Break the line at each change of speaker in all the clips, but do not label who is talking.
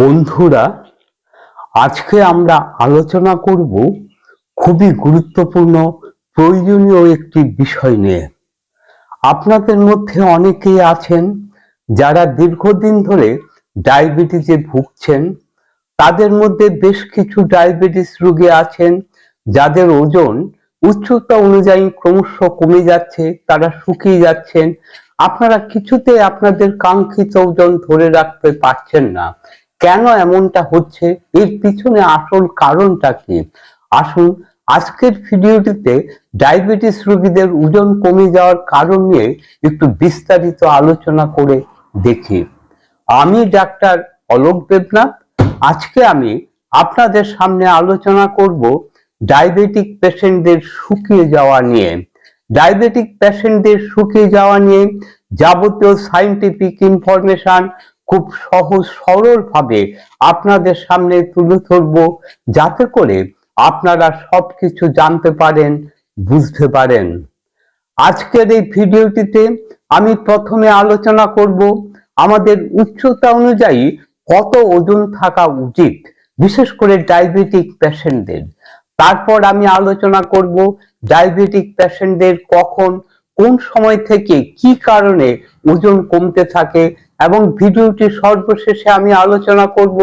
বন্ধুরা, আজকে আমরা আলোচনা করব খুবই গুরুত্বপূর্ণ, প্রয়োজনীয় একটি বিষয় নিয়ে। আপনাদের মধ্যে অনেকেই আছেন যারা দীর্ঘদিন ধরে ডায়াবেটিসে ভুগছেন। তাদের মধ্যে বেশ কিছু ডায়াবেটিস রোগী আছেন, যাদের ওজন উচ্চতা অনুযায়ী ক্রমশ কমে যাচ্ছে, তারা শুকিয়ে যাচ্ছেন। আপনারা কিছুতে আপনাদের কাঙ্ক্ষিত ওজন ধরে রাখতে পারছেন না। কেন এমনটা হচ্ছে? এর পিছনে আসল কারণটা কি? আসুন, আজকের ভিডিওটিতে ডায়াবেটিস রোগীদের ওজন কমে যাওয়ার কারণ নিয়ে একটু বিস্তারিত আলোচনা করে দেখি। আমি ডাক্তার অলোক দেবনাথ। আজকে আমি আপনাদের সামনে আলোচনা করব ডায়াবেটিক পেশেন্টদের শুকিয়ে যাওয়া নিয়ে। ডায়াবেটিক পেশেন্টদের শুকিয়ে যাওয়া নিয়ে যাবতীয় সাইন্টিফিক ইনফরমেশন খুব সহজ সরল ভাবে আপনাদের সামনে তুলে ধরবো, যাতে করে আপনারা সবকিছু জানতে পারেন, বুঝতে পারেন। আজকের এই ভিডিওটিতে আমি প্রথমে আলোচনা করব আমাদের উচ্চতা অনুযায়ী কত ওজন থাকা উচিত, বিশেষ করে ডায়াবেটিক পেশেন্টদের। তারপর আমি আলোচনা করব ডায়াবেটিক পেশেন্টদের কখন, কোন সময় থেকে কি কারণে ওজন কমতে থাকে এবং ভিডিওটি সর্বশেষে আমি আলোচনা করব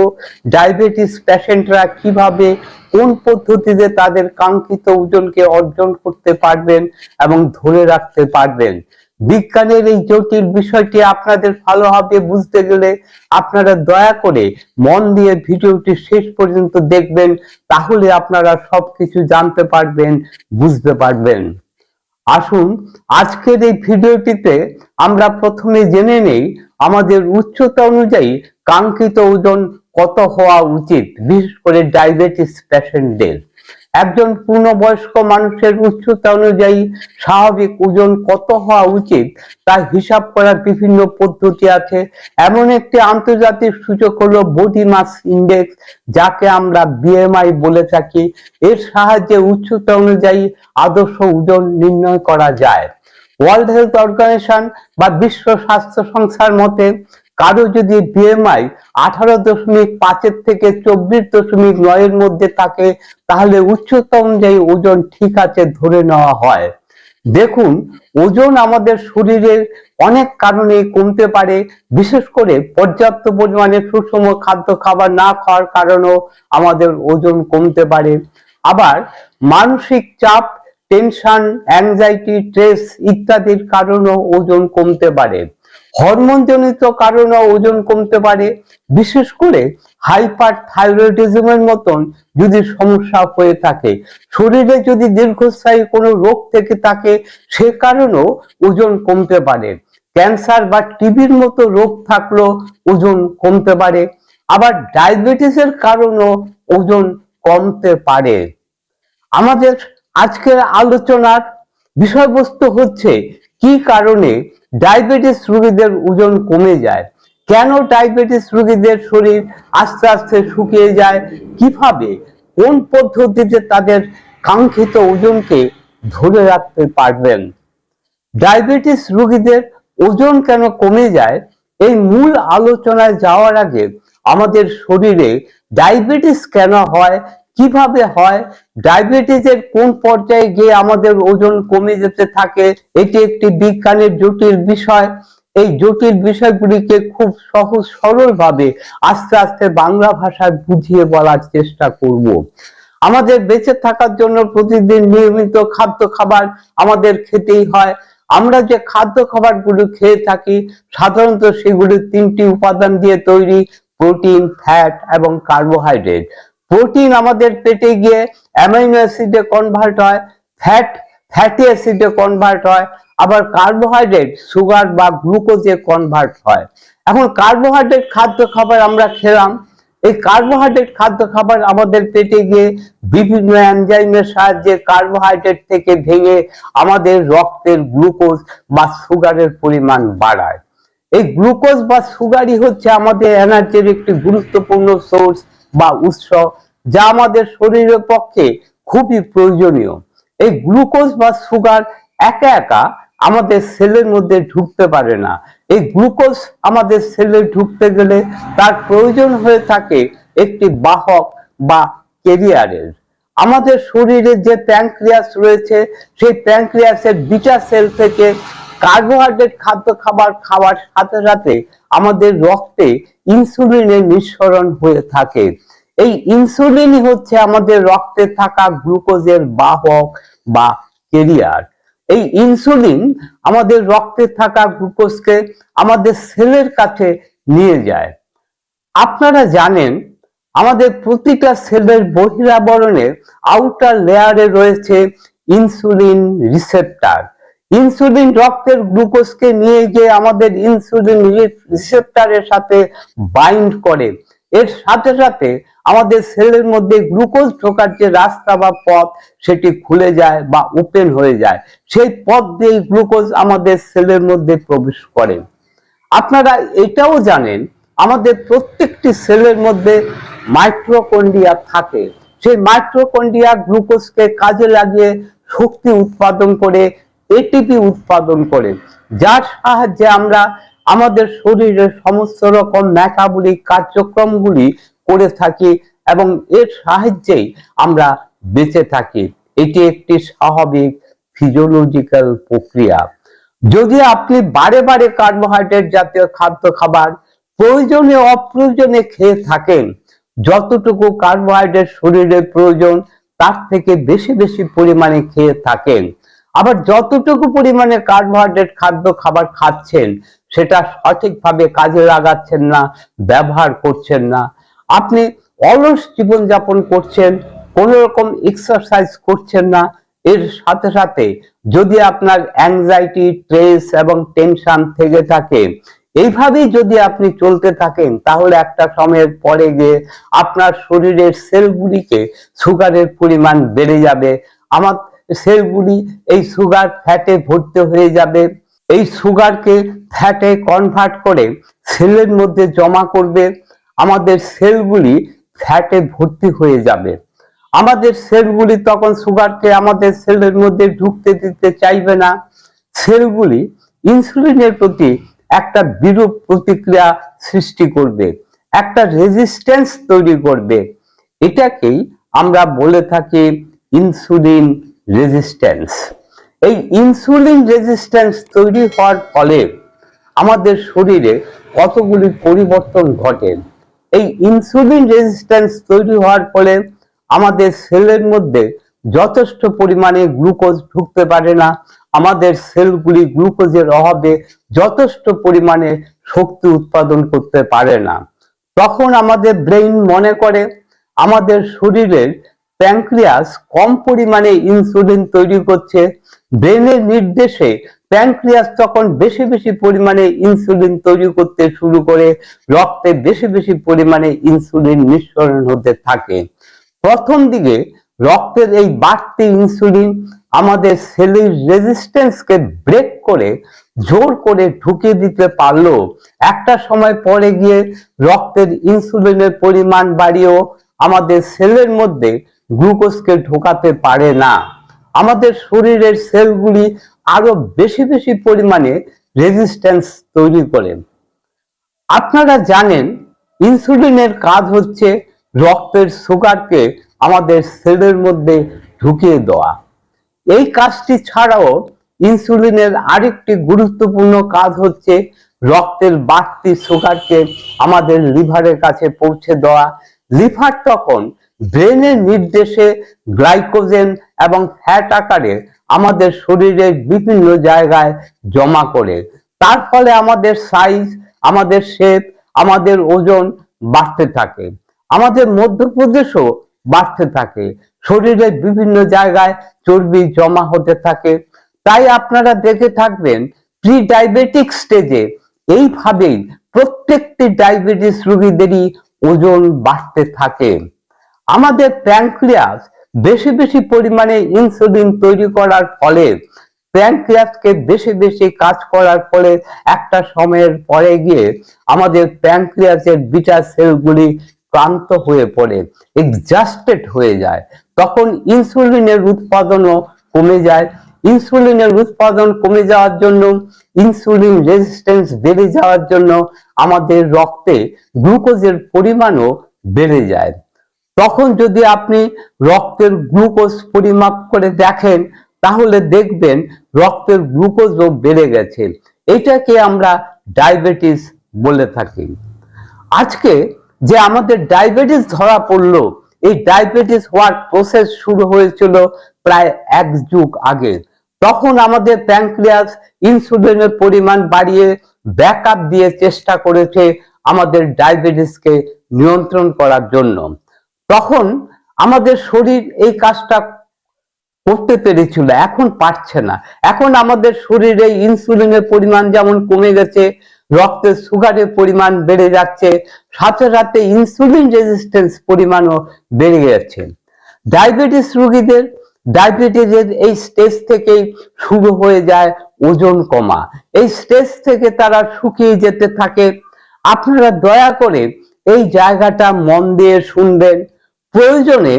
ডায়াবেটিস পেশেন্টরা কীভাবে, কোন পদ্ধতিতে তাদের কাঙ্ক্ষিত ওজনকে অর্জন করতে পারবেন এবং ধরে রাখতে পারবেন। বিজ্ঞানের এই জটিল বিষয়টি আপনাদের ভালোভাবে বুঝতে গেলে আপনারা দয়া করে মন দিয়ে ভিডিওটি শেষ পর্যন্ত দেখবেন, তাহলে আপনারা সবকিছু জানতে পারবেন, বুঝতে পারবেন। আসুন, আজকের এই ভিডিওটিতে আমরা প্রথমে জেনে নেই আমাদের উচ্চতা অনুযায়ী কাঙ্ক্ষিত ওজন কত হওয়া উচিত? বিশেষ করে ডায়াবেটিস পেশেন্টদের একজন পূর্ণবয়স্ক মানুষের উচ্চতা অনুযায়ী স্বাভাবিক ওজন কত হওয়া উচিত তা হিসাব করার বিভিন্ন পদ্ধতি আছে। এমন একটি আন্তর্জাতিক সূচক হলো বডি মাস ইন্ডেক্স যাকে আমরা বিএমআই বলে থাকি। এর সাহায্যে উচ্চতা অনুযায়ী আদর্শ ওজন নির্ণয় করা যায়। ওয়ার্ল্ড হেলথ অর্গানাইজেশন বা বিশ্ব স্বাস্থ্য সংস্থার মতে, কারও যদি বিএমআই আঠারো দশমিক পাঁচের থেকে চব্বিশ দশমিক নয়ের মধ্যে থাকে, তাহলে উচ্চতা অনুযায়ী ওজন ঠিক আছে ধরে নেওয়া হয়। দেখুন, ওজন আমাদের শরীরের অনেক কারণে কমতে পারে, বিশেষ করে পর্যাপ্ত পরিমাণে সুষম খাদ্য খাবার না খাওয়ার কারণেও আমাদের ওজন কমতে পারে। আবার মানসিক চাপ টেনশন অ্যাংজাইটি স্ট্রেস ইত্যাদির কারণেও ওজন কমতে পারে। হরমোনজনিত কারণে ওজন কমতে পারে। বিশেষ করে হাইপার থাইরয়েডিজমের মতন যদি সমস্যা হয়ে থাকে, শরীরে যদি দীর্ঘস্থায়ী কোনো রোগ থেকে থাকে, সে কারণেও ওজন কমতে পারে। ক্যান্সার বা টিবির মতো রোগ থাকলেও ওজন কমতে পারে। আবার ডায়াবেটিসের কারণেও ওজন কমতে পারে। আমাদের আজকের আলোচনার বিষয়বস্তু হচ্ছে, কি কারণে ডায়াবেটিস রোগীদের ওজন কমে যায়? কেন ডায়াবেটিস রোগীদের শরীর আস্তে আস্তে শুকিয়ে যায়? কীভাবে? কোন পদ্ধতিতে তাদের কাঙ্ক্ষিত ওজনকে ধরে রাখতে পারবেন? ডায়াবেটিস রোগীদের ওজন কেন কমে যায়? এই মূল আলোচনায় যাওয়ার আগে আমাদের শরীরে ডায়াবেটিস কেন হয়? কীভাবে হয়? ডায়াবেটিসের কোন পর্যায়ে গিয়ে আমাদের ওজন কমে যেতে থাকে? এটি একটি বিজ্ঞানের জটিল বিষয়। এই জটিল বিষয়গুলিকে খুব সহজ সরল ভাবে আস্তে আস্তে বাংলা ভাষায় বুঝিয়ে বলার চেষ্টা করব। আমাদের বেঁচে থাকার জন্য প্রতিদিন নিয়মিত খাদ্য খাবার আমাদের খেতেই হয়। আমরা যে খাদ্য খাবারগুলো খেয়ে থাকি, সাধারণত সেগুলি তিনটি উপাদান দিয়ে তৈরি, প্রোটিন, ফ্যাট এবং কার্বোহাইড্রেট। প্রোটিন আমাদের পেটে গিয়ে অ্যামাইনো অ্যাসিডে কনভার্ট হয় ফ্যাট ফ্যাটি অ্যাসিডে কনভার্ট হয়, আবার কার্বোহাইড্রেট সুগার বা গ্লুকোজে কনভার্ট হয়। এখন কার্বোহাইড্রেট খাদ্য খাবার আমরা খেলাম, এই কার্বোহাইড্রেট খাদ্য খাবার আমাদের পেটে গিয়ে বিভিন্ন এনজাইমের সাহায্যে কার্বোহাইড্রেট থেকে ভেঙে আমাদের রক্তের গ্লুকোজ বা সুগারের পরিমাণ বাড়ায়। এই গ্লুকোজ বা সুগারই হচ্ছে আমাদের এনার্জির একটি গুরুত্বপূর্ণ সোর্স বা উৎস যা আমাদের শরীরের পক্ষে খুবই প্রয়োজনীয়। এই গ্লুকোজ বা সুগার একা একা আমাদের সেলের মধ্যে ঢুকতে পারে না। এই গ্লুকোজ আমাদের সেলে ঢুকতে গেলে তার প্রয়োজন হয়ে থাকে একটি বাহক বা কেরিয়ারের আমাদের শরীরে যে প্যাঙ্ক্রিয়াস রয়েছে, সেই প্যাঙ্ক্রিয়াসের বিটা সেল থেকে কার্বোহাইড্রেট খাদ্য খাবার খাওয়ার সাথে সাথে আমাদের রক্তে ইনসুলিনের নিঃসরণ হয়ে থাকে। এই ইনসুলিনই হচ্ছে আমাদের রক্তে থাকা গ্লুকোজের বাহক বা কেরিয়ার। এই ইনসুলিন আমাদের রক্তে থাকা গ্লুকোজকে আমাদের সেলের কাছে নিয়ে যায়। আপনারা জানেন, আমাদের প্রতিটা সেলের বহিরাবরণে আউটার লেয়ারে রয়েছে ইনসুলিন রিসেপ্টার। ইনসুলিন রক্তের গ্লুকোজকে নিয়ে গিয়ে আমাদের ইনসুলিন রিসেপ্টারের সাথে বাইন্ড করে, এর সাথে সাথে আমাদের সেলের মধ্যে গ্লুকোজ ঢোকার যে রাস্তা বা পথ, সেটি খুলে যায় বা ওপেন হয়ে যায়। সেই পথ দিয়ে গ্লুকোজ আমাদের সেলের মধ্যে প্রবেশ করে। আপনারা এটাও জানেন, আমাদের প্রত্যেকটি সেলের মধ্যে মাইক্রোকন্ডিয়া থাকে। সেই মাইক্রোকন্ডিয়া গ্লুকোজকে কাজে লাগিয়ে শক্তি উৎপাদন করে এটিপি উৎপাদন করে, যার সাহায্যে আমরা আমাদের শরীরের সমস্ত রকম মেটাবলিক কার্যক্রমগুলি করে থাকি এবং এর সাহায্যেই আমরা বেঁচে থাকি। এটি একটি স্বাভাবিক ফিজিওলজিক্যাল প্রক্রিয়া। যদি আপনি বারে বারে কার্বোহাইড্রেট জাতীয় খাদ্য খাবার প্রয়োজনে অপ্রয়োজনে খেয়ে থাকেন, যতটুকু কার্বোহাইড্রেট শরীরের প্রয়োজন, তার থেকে বেশি বেশি পরিমাণে খেয়ে থাকেন। আবার যতটুকু পরিমাণে কার্বোহাইড্রেট খাদ্য খাবার খাচ্ছেন, সেটা সঠিকভাবে কাজে লাগাচ্ছেন না, ব্যবহার করছেন না। আপনি অলস জীবনযাপন করছেন, কোন রকম এক্সারসাইজ করছেন না, এর সাথে সাথে যদি আপনার অ্যাংজাইটি স্ট্রেস এবং টেনশন থেকে থাকে, এইভাবেই যদি আপনি চলতে থাকেন, তাহলে একটা সময়ের পরে গিয়ে আপনার শরীরের সেলগুলিকে সুগারের পরিমাণ বেড়ে যাবে। আমার সেলগুলি এই সুগার ফ্যাটে ভর্তি হয়ে যাবে। এই সুগারকে ফ্যাটে কনভার্ট করে সেলের মধ্যে জমা করবে। আমাদের সেলগুলি ফ্যাটে ভর্তি হয়ে যাবে। আমাদের সেলগুলি তখন সুগারকে আমাদের সেলের মধ্যে ঢুকতে দিতে চাইবে না। সেলগুলি ইনসুলিনের প্রতি একটা বিরূপ প্রতিক্রিয়া সৃষ্টি করবে, একটা রেজিস্ট্যান্স তৈরি করবে। এটাকেই আমরা বলে থাকি ইনসুলিন রেজিস্ট্যান্স এই ইনসুলিন রেজিস্ট্যান্স তৈরি হওয়ার ফলে আমাদের শরীরে কতগুলি পরিবর্তন ঘটে? এই ইনসুলিন রেজিস্ট্যান্স তৈরি হওয়ার ফলে আমাদের সেলের মধ্যে যথেষ্ট পরিমাণে গ্লুকোজ ঢুকতে পারে না। আমাদের সেলগুলি গ্লুকোজের অভাবে যথেষ্ট পরিমাণে শক্তি উৎপাদন করতে পারে না। তখন আমাদের ব্রেইন মনে করে, আমাদের শরীরের প্যাঙ্ক্রিয়াস কম পরিমাণে ইনসুলিন তৈরি করছে। ব্রেনের নির্দেশে প্যাঙ্ক্রিয়াস তখন বেশি বেশি পরিমাণে ইনসুলিন তৈরি করতে শুরু করে, রক্তে বেশি বেশি পরিমাণে ইনসুলিন নিঃসরণ হতে থাকে। প্রথম দিকে রক্তের এই বাড়তি ইনসুলিন আমাদের সেলের রেজিস্ট্যান্সকে ব্রেক করে, জোর করে ঢুকিয়ে দিতে পারল। একটা সময় পরে গিয়ে রক্তের ইনসুলিনের পরিমাণ বাড়িয়েও আমাদের সেলের মধ্যে গ্লুকোজকে ঢোকাতে পারে না। আমাদের শরীরের সেলগুলি আরও বেশি বেশি পরিমাণে রেজিস্ট্যান্স তৈরি করে। আপনারা জানেন ইনসুলিনের কাজ হচ্ছে রক্তের সুগারকে আমাদের সেলের মধ্যে ঢুকিয়ে দেওয়া। এই কাজটি ছাড়াও ইনসুলিনের আরেকটি গুরুত্বপূর্ণ কাজ হচ্ছে রক্তের বাড়তি সুগারকে আমাদের লিভারের কাছে পৌঁছে দেওয়া। লিভার তখন ব্রেনের নির্দেশে গ্লাইকোজেন এবং ফ্যাট আকারে আমাদের শরীরের বিভিন্ন জায়গায় জমা করে। তার ফলে আমাদের সাইজ, আমাদের শেপ আমাদের ওজন বাড়তে থাকে। আমাদের মধ্যপ্রদেশও বাড়তে থাকে। শরীরের বিভিন্ন জায়গায় চর্বি জমা হতে থাকে। তাই আপনারা দেখে থাকবেন প্রি ডায়াবেটিক স্টেজে এইভাবেই প্রত্যেকটি ডায়াবেটিস রোগীদেরই ওজন বাড়তে থাকে। আমাদের প্যানক্রিয়াস বেশি বেশি পরিমাণে ইনসুলিন তৈরি করার ফলে প্যানক্রিয়াসকে বেশি বেশি কাজ করার ফলে একটা সময়ের পরে গিয়ে আমাদের প্যানক্রিয়াসের বিটা সেলগুলি ক্লান্ত হয়ে পড়ে এক্সাস্টেড হয়ে যায়। তখন ইনসুলিনের উৎপাদনও কমে যায়। ইনসুলিনের উৎপাদন কমে যাওয়ার জন্য ইনসুলিন রেজিস্ট্যান্স বেড়ে যাওয়ার জন্য আমাদের রক্তে গ্লুকোজের পরিমাণও বেড়ে যায়। তখন যদি আপনি রক্তের গ্লুকোজ পরিমাপ করে দেখেন, তাহলে দেখবেন রক্তের গ্লুকোজও বেড়ে গেছে। এটাকে আমরা ডায়াবেটিস বলে থাকি। আজকে যে আমাদের ডায়াবেটিস ধরা পড়ল, এই ডায়াবেটিস হওয়ার প্রসেস শুরু হয়েছিল প্রায় এক যুগ আগে। তখন আমাদের প্যানক্রিয়াস ইনসুলিনের পরিমাণ বাড়িয়ে ব্যাকআপ দিয়ে চেষ্টা করেছে আমাদের ডায়াবেটিসকে নিয়ন্ত্রণ করার জন্য। তখন আমাদের শরীর এই কাজটা করতে পেরেছিল, এখন পারছে না। এখন আমাদের শরীরে ইনসুলিনের পরিমাণ যেমন কমে গেছে, রক্তের সুগারের পরিমাণ বেড়ে যাচ্ছে, সাথে সাথে ইনসুলিন রেজিস্ট্যান্স পরিমাণও বেড়ে গেছে। ডায়াবেটিস রোগীদের ডায়াবেটিসের এই স্টেজ থেকেই শুরু হয়ে যায় ওজন কমা। এই স্টেজ থেকে তারা শুকিয়ে যেতে থাকে। আপনারা দয়া করে এই জায়গাটা মন দিয়ে শুনবেন। প্রয়োজনে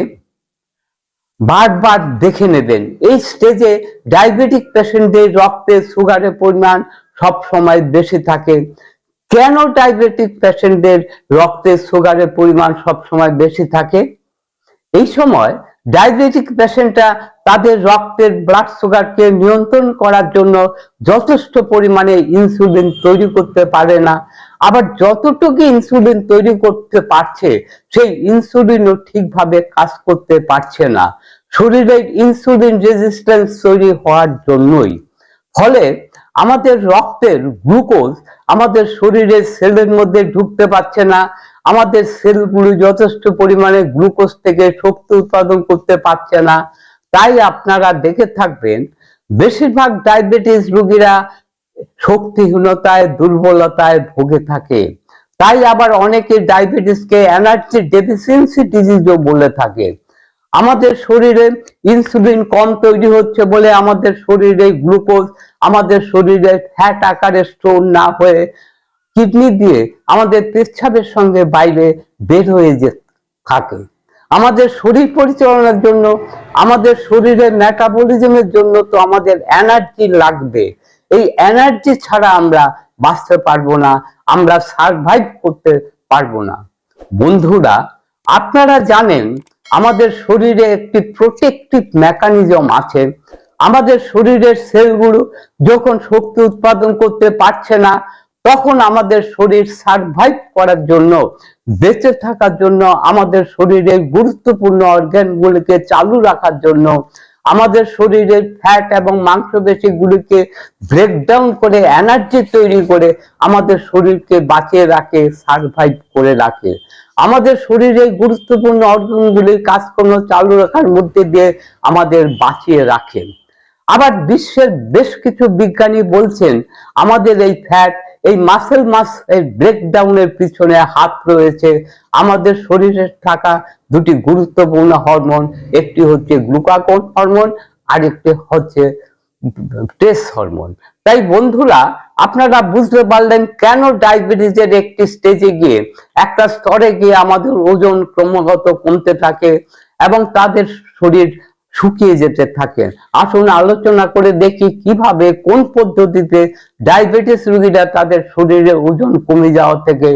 বারবার দেখে নেবেন। এই স্টেজে ডায়াবেটিক পেশেন্টদের রক্তে সুগারের পরিমাণ সব সময় বেশি থাকে। কেন ডায়াবেটিক পেশেন্টদের রক্তে সুগারের পরিমাণ সব সময় বেশি থাকে? এই সময় ডায়াবেটিক পেশেন্টরা তাদের রক্তের ব্লাড সুগারকে নিয়ন্ত্রণ করার জন্য যথেষ্ট পরিমাণে ইনসুলিন তৈরি করতে পারে না। আবার যতটুকু ইনসুলিন তৈরি করতে পারছে, সেই ইনসুলিনও ঠিকভাবে কাজ করতে পারছে না। শরীরে ইনসুলিন রেজিস্ট্যান্স তৈরি হওয়ার জন্যই। ফলে আমাদের রক্তের গ্লুকোজ আমাদের শরীরের সেলের মধ্যে ঢুকতে পারছে না। আমাদের সেলগুলো যথেষ্ট পরিমাণে গ্লুকোজ থেকে শক্তি উৎপাদন করতে পারছে না। তাই আপনারা দেখে থাকবেন, বেশিরভাগ ডায়াবেটিস রোগীরা শক্তিহীনতায়, দুর্বলতায় ভুগে থাকে। তাই আবার অনেকে ডায়াবেটিসকে এনার্জি ডেফিসিয়েন্সি ডিজিজও বলে থাকে। আমাদের শরীরে ইনসুলিন কম তৈরি হচ্ছে বলে আমাদের শরীরে গ্লুকোজ, আমাদের শরীরে ফ্যাট আকারে স্টোর না হয়ে কিডনি দিয়ে আমাদের পেচ্ছাবের সঙ্গে বাইরে বের হয়ে যে থাকে। আমাদের শরীর পরিচালনার জন্য, আমাদের শরীরের মেটাবলিজমের জন্য তো আমাদের এনার্জি লাগবে। এই এনার্জি ছাড়া আমরা বাঁচতে পারব না, আমরা সার্ভাইভ করতে পারব না। বন্ধুরা, আপনারা জানেন আমাদের শরীরে একটি প্রোটেকটিভ মেকানিজম আছে। আমাদের শরীরের সেলগুলো যখন শক্তি উৎপাদন করতে পারছে না, তখন আমাদের শরীর সার্ভাইভ করার জন্য, বেঁচে থাকার জন্য, আমাদের শরীরের গুরুত্বপূর্ণ অর্গানগুলিকে চালু রাখার জন্য আমাদের শরীরের ফ্যাট এবং মাংসপেশিগুলিকে ব্রেকডাউন করে এনার্জি তৈরি করে আমাদের শরীরকে বাঁচিয়ে রাখে সার্ভাইভ করে রাখে। আমাদের শরীরে গুরুত্বপূর্ণ অর্গানগুলির কাজকর্ম চালু রাখার মধ্যে দিয়ে আমাদের বাঁচিয়ে রাখেন আবার বিশ্বের বেশ কিছু বিজ্ঞানী বলছেন, আমাদের এই ফ্যাট এই মাসেল মাস এর ব্রেকডাউনের পিছনে হাত রয়েছে। আমাদের শরীরে থাকা দুটি গুরুত্বপূর্ণ হরমোন একটি হচ্ছে গ্লুকাগন হরমোন আর একটি হচ্ছে টেস হরমোন তাই বন্ধুরা, আপনারা বুঝতে পারলেন কেন ডায়াবেটিসের একটি স্টেজে গিয়ে, একটা স্তরে গিয়ে আমাদের ওজন ক্রমাগত কমতে থাকে এবং তাদের শরীর শুকিয়ে যেতে থাকেন। আসুন আলোচনা করে দেখি কীভাবে, কোন পদ্ধতিতে ডায়াবেটিস রোগীরা তাদের শরীরে ওজন কমে যাওয়া থেকে,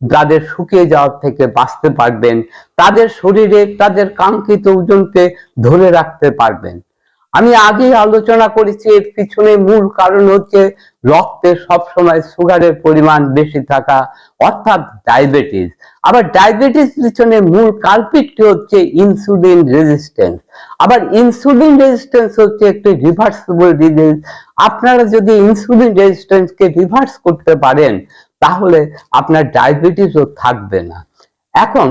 তাদের শুকিয়ে যাওয়ার থেকে বাঁচতে পারবেন, তাদের শরীরে তাদের কাঙ্ক্ষিত ওজনকে ধরে রাখতে পারবেন। আমি আগেই আলোচনা করেছি, এর পিছনে মূল কারণ হচ্ছে রক্তে সবসময় সুগারের পরিমাণ বেশি থাকা, অর্থাৎ ডায়াবেটিস। আবার ডায়াবেটিস পিছনে মূল কালপিটটি হচ্ছে ইনসুলিন রেজিস্ট্যান্স। আবার ইনসুলিন রেজিস্ট্যান্স হচ্ছে একটি রিভার্সিবল ডিজিজ। আপনারা যদি ইনসুলিন রেজিস্ট্যান্সকে রিভার্স করতে পারেন, তাহলে আপনার ডায়াবেটিসও থাকবে না। এখন,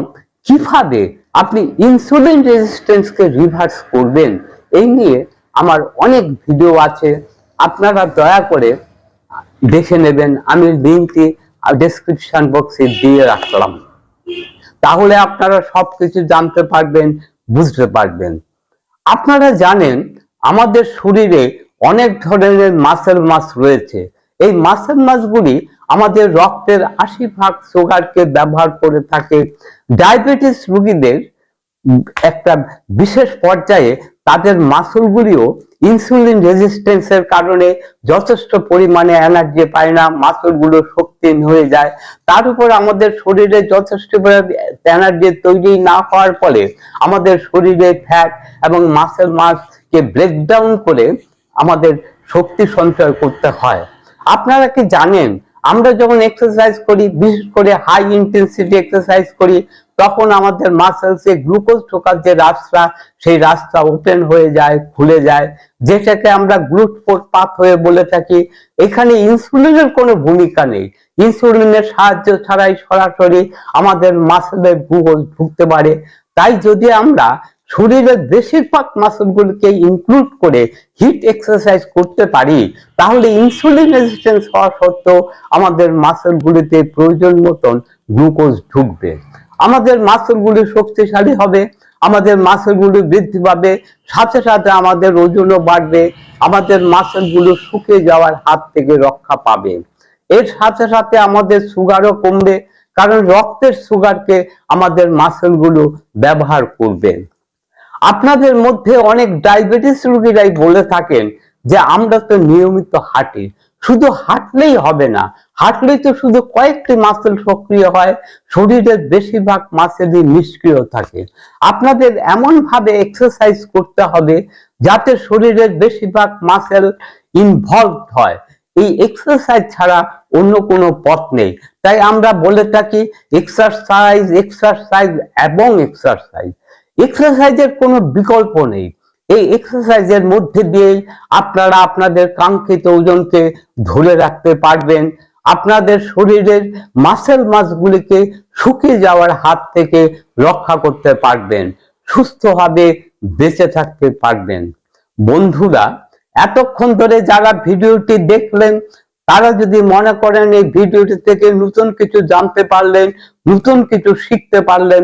কীভাবে আপনি ইনসুলিন রেজিস্ট্যান্সকে রিভার্স করবেন, এই নিয়ে আমার অনেক ভিডিও আছে। আপনারা দয়া করে দেখে নেবেন। আমি লিঙ্কটি ডেসক্রিপশন বক্সে দিয়ে রাখলাম। তাহলে আপনারা সবকিছু জানতে পারবেন, বুঝতে পারবেন। আপনারা জানেন, আমাদের শরীরে অনেক ধরনের মাসেল মাস রয়েছে। এই মাসেল মাসগুলি আমাদের রক্তের আশি ভাগ সুগারকে ব্যবহার করে থাকে। ডায়াবেটিস রোগীদের একটা বিশেষ পর্যায়ে তাদের মাসুলগুলিও ইনসুলিন রেজিস্ট্যান্সের কারণে যথেষ্ট পরিমাণে এনার্জি পায় না, মাসুলগুলো শক্তিহীন হয়ে যায়। তার উপর আমাদের শরীরে যথেষ্ট এনার্জি তৈরি না হওয়ার ফলে আমাদের শরীরে ফ্যাট এবং মাসেল মাসকে ব্রেকডাউন করে আমাদের শক্তি সঞ্চয় করতে হয়। আপনারা কি জানেন আমরা যখন এক্সারসাইজ করি, বিশেষ করে হাই ইন্টেন্সিটি এক্সারসাইজ করি, তখন আমাদের মাসেলসে গ্লুকোজ ঢোকার যে রাস্তা, সেই রাস্তা ওপেন হয়ে যায়, খুলে যায়। যেটাকে আমরা গ্লুট পাথ হয়ে বলে থাকি। এখানে ইনসুলিনের কোনো ভূমিকা নেই। ইনসুলিনের সাহায্য ছাড়াই সরাসরি আমাদের মাসেলে গ্লুকোজ ঢুকতে পারে। তাই যদি আমরা শরীরের বেশিরভাগ মাসলগুলোকে ইনক্লুড করে হিট এক্সারসাইজ করতে পারি, তাহলে ইনসুলিন রেজিস্ট্যান্স হওয়া সত্ত্বেও আমাদের মাসলগুলিতে প্রয়োজন মতন গ্লুকোজ ঢুকবে। আমাদের মাসলগুলি শক্তিশালী হবে, আমাদের মাসলগুলি বৃদ্ধি পাবে, সাথে সাথে আমাদের ওজনও বাড়বে, আমাদের মাসলগুলো শুকিয়ে যাওয়ার হাত থেকে রক্ষা পাবে। এর সাথে সাথে আমাদের সুগারও কমবে, কারণ রক্তের সুগারকে আমাদের মাসলগুলো ব্যবহার করবে। আপনাদের মধ্যে অনেক ডায়াবেটিস রোগীরাই বলে থাকেন যে, আমরা তো নিয়মিত হাঁটি। শুধু হাঁটলেই হবে না, হাঁটলেই তো শুধু কয়েকটি মাসেল সক্রিয় হয়, শরীরের বেশিরভাগ মাসেলই নিষ্ক্রিয় থাকে। আপনাদের এমন ভাবে এক্সারসাইজ করতে হবে যাতে শরীরের বেশিরভাগ মাসেল ইনভলভ হয়। এই এক্সারসাইজ ছাড়া অন্য কোনো পথ নেই। তাই আমরা বলে থাকি এক্সারসাইজ এক্সারসাইজ এবং এক্সারসাইজ এক্সারসাইজের কোনো বিকল্প নেই। এই এক্সারসাইজের মধ্যে দিয়েই আপনারা আপনাদের কাঙ্ক্ষিত ওজনকে ধরে রাখতে পারবেন। আপনাদের শরীরের মাসেল মাসগুলিকে শুকিয়ে যাওয়ার হাত থেকে রক্ষা করতে পারবেন। সুস্থভাবে বেঁচে থাকতে পারবেন। বন্ধুরা, এতক্ষণ ধরে যারা ভিডিওটি দেখলেন, তারা যদি মনে করেন এই ভিডিওটি থেকে নতুন কিছু জানতে পারলেন, নতুন কিছু শিখতে পারলেন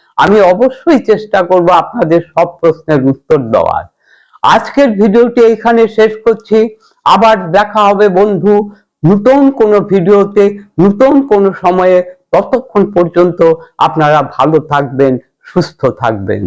আমি অবশ্যই চেষ্টা করব আপনাদের সব প্রশ্নের উত্তর দেওয়ার। আজকের ভিডিওটি এখানে শেষ করছি। আবার দেখা হবে বন্ধু নতুন কোনো ভিডিওতে, নতুন কোনো সময়ে। ততক্ষণ পর্যন্ত আপনারা ভালো থাকবেন, সুস্থ থাকবেন।